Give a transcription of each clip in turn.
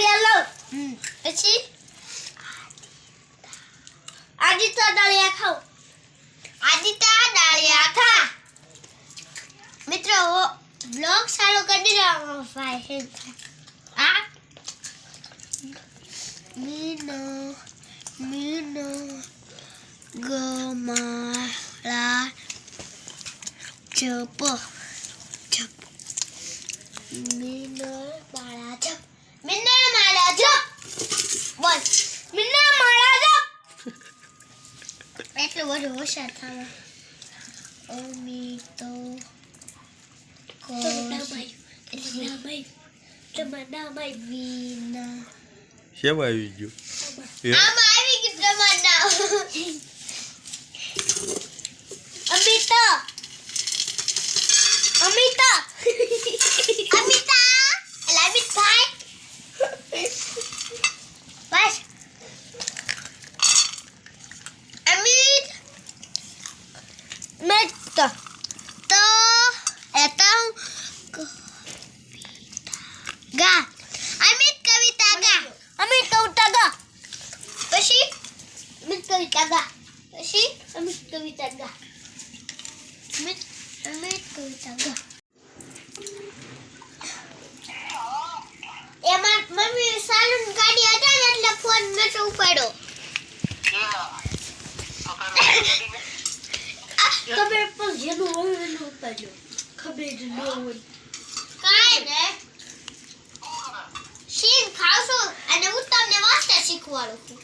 દાળિયા લઉં પછી? આદિત્ય દાળિયા ખાવ. આદિતા દાળિયા ખા. મિત્રો બ્લોગ સારો કરી દેવાનો ભાઈ આ? મીનો મીનો ગમાળા જપ ચપ મીનો માળા જપ. માળા જપ બોલ મિન્ના મારા જો એટલું બધું હોશિયાર થવા અમિતો વિના શેમ આવી ગયું આમાં આવી ગયું પછી અમિત કવિતા ગા અમિત અમિત કવિતા ગા એમાં મમ્મી સાલુન ગાડી હતા ને એટલે ફોન નતો ઉપાડ્યો ખબર પણ જેનું હોય એનું ઉપાડ્યો ખબર જ ન હોય કાંઈ ને શીખ ખાવશો અને હું તમને વાંચતા શીખવાડું છું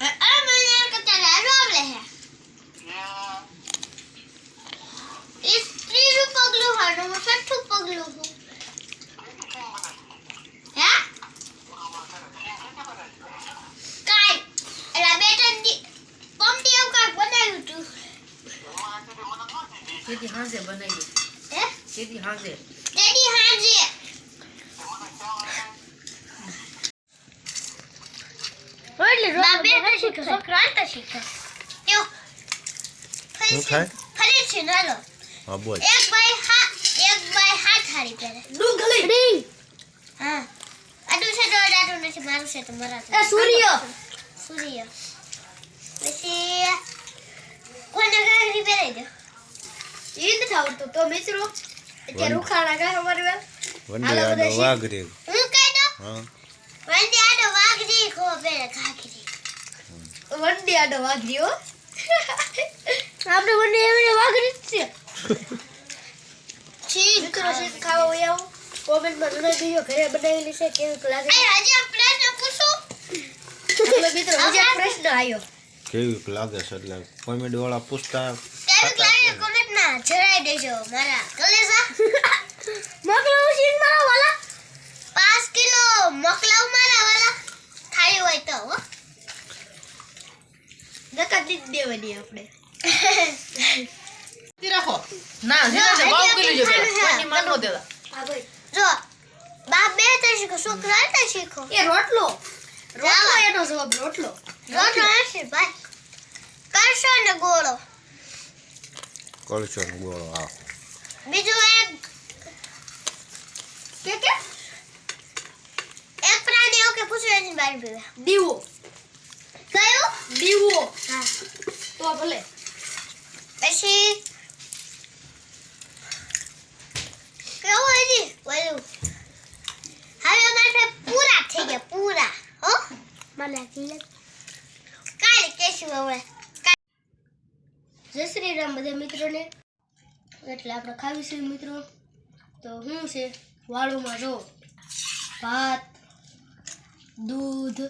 આ મને એમ કરતા લાડુ આવડે હે એ ત્રીજું પગલું હોય ને હું છઠ્ઠું પગલું હું હે કાંઈ એલા બે ત્રણ દી પમટી એવું કાંઈક બનાવ્યું તું સીધી હાંસે બનાવી હે? સીધી હાંસે તેની હાજે. બાબે તો શીખે છોકરા શીખે યો શું થાય? ફરી છે નાલો હા બોલ. એક ભાઈ હા એક ભાઈ હાથ હારી પહેરે. ડુંગળી. હા. આટલું છે તો આડું નથી મારું છે તો મારા એ સૂર્ય. સૂર્ય. પછી કોને ગાડી પહેરાઈ દો. એ નથી આવડતું તો મિત્રો અત્યારે ઉખાણા ગાય અમારી વાર. વંડી આડો વાઘ હું કહી દઉં? હા. વંદે આડો વાઘરી ખો પહેરે ઘાઘરી. વંડી આડો વાગ્યો આપણે વંડી એમને વાગરી જ છે મિત્રો છે ખાવા હોય આવો? કોમેન્ટમાં જણાવી દેજો ઘરે બનાવેલી છે કેવી લાગે? અરે પ્રશ્ન પૂછું. મિત્રો આજે પ્રશ્ન આવ્યો. કેવી લાગે છે એટલે કોમેડી વાળા પૂછતા કેવી લાગે? જણાવી દેજો મારા કલેજા. મકલાઉ સીન મારા વાલા? પાંચ કિલો મોકલાવ મારા વાલા. ખાઈ હોય તો હો. નકા દીધ દેવાની આપણે. તી રાખો. ના જીના છે. વાવ કિલો જો પેલા માનો દેલા જો બા બે તો શીખો છોકરા તો શીખો. એ રોટલો. રોટલો એનો જવાબ રોટલો. રોટલો નથી ભાઈ. કરશો ને ગોળો. કળશો ગોળો આ બીજું એક કે કે એક પ્રાણી ઓકે પૂછ્યું એની બારી પીવે દીવો કયું દીવો હા તો ભલે પછી કેવું હજી બોલું હવે અમારે પૂરા થઈ ગયા પૂરા હો મને કાલે કેશું હવે જય શ્રી રામ બધા મિત્રોને. એટલે આપણે ખાવીશું મિત્રો. તો શું છે વાળુમાં જો ભાત, દૂધ,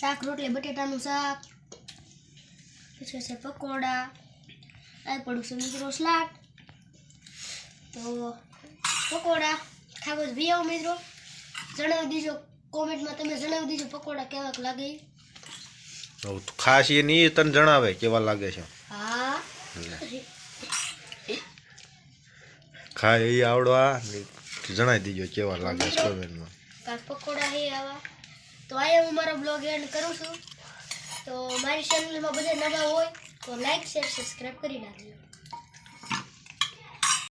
શાક, રોટલી, બટેટાનું શાક, પછી છે પકોડા, આ પડું છે મિત્રો સ્લાટ તો પકોડા ખાવો જ આવો મિત્રો. જણાવી દીજો, કોમેન્ટમાં તમે જણાવી દીજો પકોડા કેવાક લાગે. ખાસ એ નહીં તને જણાવે કેવા લાગે છે. હા ખા એ આવડવા. જણાવી દીજો કેવા લાગે છે કોમેન્ટમાં પકોડા હે આવા? તો અહીંયા હું મારો બ્લોગ એન્ડ કરું છું. તો મારી ચેનલમાં બધા નવા હોય તો લાઈક શેર સબસ્ક્રાઈબ કરી નાખજો.